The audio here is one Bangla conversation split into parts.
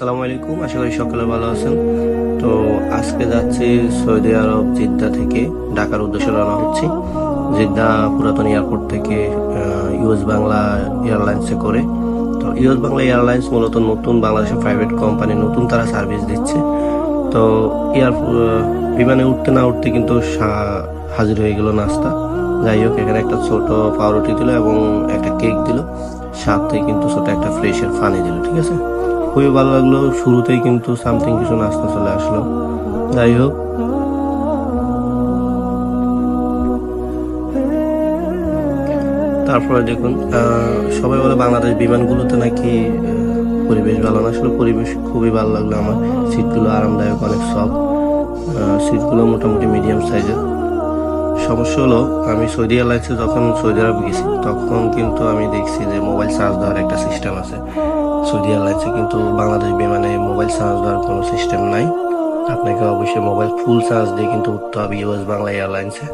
আসসালামু আলাইকুম, আশা করি সকলে ভালো আছেন। তো আজকে যাচ্ছি সৌদি আরব জিদ্দা থেকে, ঢাকার উদ্দেশ্যে রওনা হচ্ছি। জিদ্দা পুরাতন এয়ারপোর্ট থেকে ইউএস বাংলা এয়ারলাইন্সে করে। তো ইউএস বাংলা এয়ারলাইন্স মূলত নতুন বাংলাদেশের প্রাইভেট কোম্পানি, নতুন তারা সার্ভিস দিচ্ছে। তো এয়ার বিমানে উঠতে না উঠতে কিন্তু হাজির হয়ে গেল নাস্তা। যাই হোক, এখানে একটা ছোট পাউরুটি দিল এবং একটা কেক দিল। সাথে কিন্তু ছোট একটা ফ্রেশের ফানি দিল, ঠিক আছে? খুবই ভালো লাগল। শুরুতেই কিন্তু সামথিং কিছু নাস্তা চলে আসলো। যাই হোক। তারপরে দেখুন সবাই বলে বাংলাদেশ বিমানগুলোতে নাকি পরিবেশ ভালো না। আসলে পরিবেশ খুবই ভালো লাগল আমার। সিটগুলো আরামদায়ক, অনেক সফট সিটগুলো মোটামুটি মিডিয়াম সাইজের সমস্যা হলো, আমি সৌদি এয়ারলাইন্সে যখন সৌদি আরব গেছি, তখন কিন্তু আমি দেখছি যে মোবাইল চার্জ দেওয়ার একটা সিস্টেম আছে। সৌদি এয়ারলাইন্সে কিন্তু বাংলাদেশ বিমানে মোবাইল চার্জ দেওয়ার কোনো সিস্টেম নাই। আপনাকে অবশ্যই মোবাইল ফুল চার্জ দিয়ে কিন্তু উঠতে হবে ইউএস বাংলা এয়ারলাইন্সে।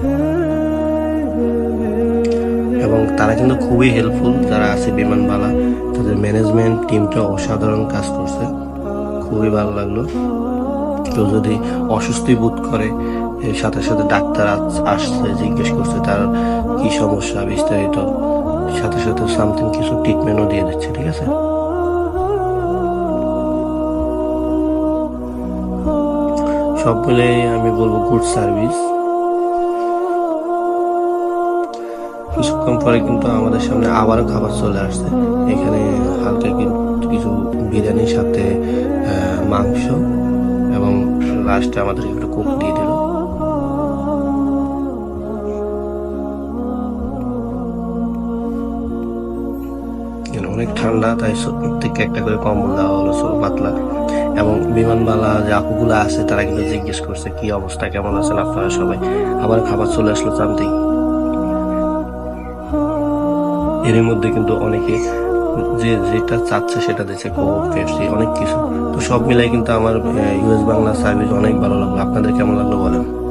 এবং তারা কিন্তু খুবই হেল্পফুল যারা আছে বিমানবালা, তাদের ম্যানেজমেন্ট টিমটা অসাধারণ কাজ করছে। খুবই ভালো লাগল। কেউ যদি অসুস্থই বোধ করে এর সাথে সাথে ডাক্তার আসছে, জিজ্ঞেস করছে তার কি সমস্যা, বিস্তারিত। সাথে সাথে সামথিং কিছু ট্রিটমেন্টও দিয়ে দিচ্ছে, ঠিক আছে? সব আমি বলব গুড সার্ভিস কিছুক্ষণ পরে কিন্তু আমাদের সামনে আবারও খাবার চলে আসছে। এখানে হালকা কিছু বিরিয়ানির সাথে মাংস এবং লাস্টে আমাদের একটু কোক দিয়ে অনেক ঠান্ডা, তাই থেকে একটা করে কম্বল দেওয়া হলো সব পাতলা। এবং বিমানবালা যে আপুগুলো আছে, তারা কিন্তু জিজ্ঞেস করছে, কি অবস্থা? কেমন আছেন আপনারা সবাই? আবার খাবার চলে আসলো চান্তেই এর মধ্যে কিন্তু অনেকে যে যেটা চাচ্ছে সেটা দিচ্ছে কোক পেপসি অনেক কিছু। তো সব মিলাই কিন্তু আমার ইউএস বাংলা সার্ভিস অনেক ভালো লাগল। আপনাদের কেমন লাগল বলেন?